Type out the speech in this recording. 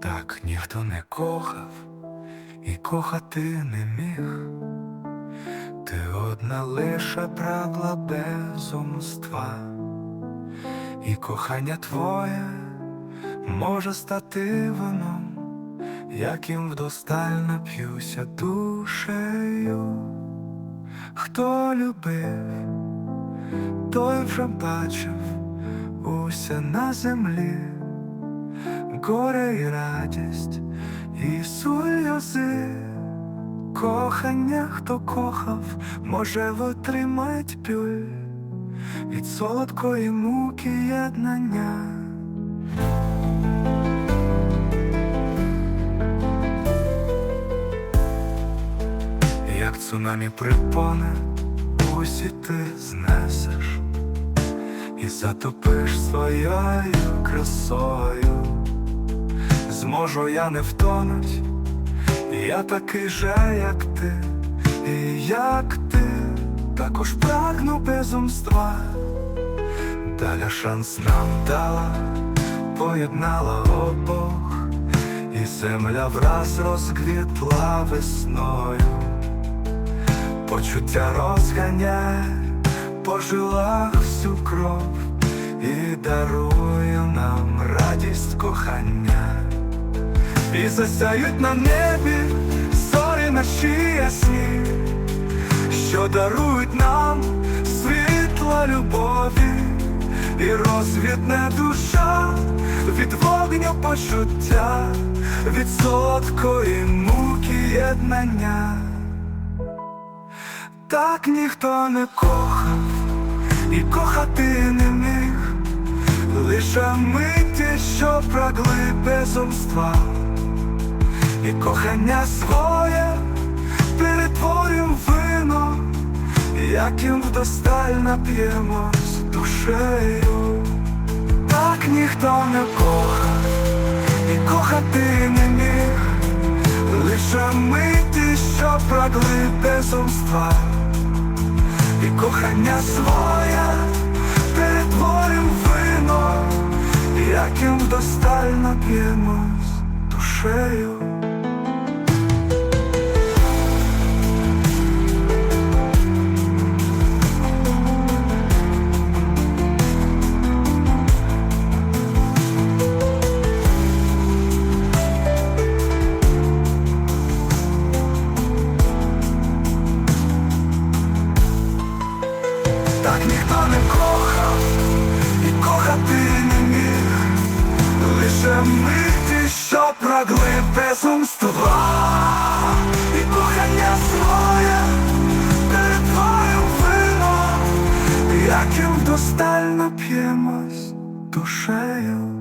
так ніхто не кохав і кохати не міг. Ти одна лише прагла безумства, і кохання твоє може стати вином, яким вдосталь нап'юся душею. Хто любив, той вже бачив усе на землі, горе і радість, і сльози. Кохання, хто кохав, може витримать біль від солодкої муки єднання. Як цунамі припоне, усі ти знесеш і затопиш своєю красою. Зможу я не втонуть, я такий же, як ти, і як ти, також прагну безумства. Даля шанс нам дала, поєднала обох, і земля враз розквітла весною. Почуття розганяє по жилах всю кров і дарує нам радість кохання. І засяють на небі зорі наші ясні, що дарують нам світла любові, і розвідне душа від вогню почуття, від солодкої муки єднання. Так ніхто не кохав і кохати не міг, лише миті, що прагли безумства, і кохання своє перетворюм вино, яким вдосталь нап'ємось душею. Так ніхто не кохав і кохати не міг, лише миті, що прагли безумства, і кохання своє яким вдосталь нап'ємось душею. Так ніхто не кохав безумства, і кохання своє перетворив вино, яким достально п'ємось душею.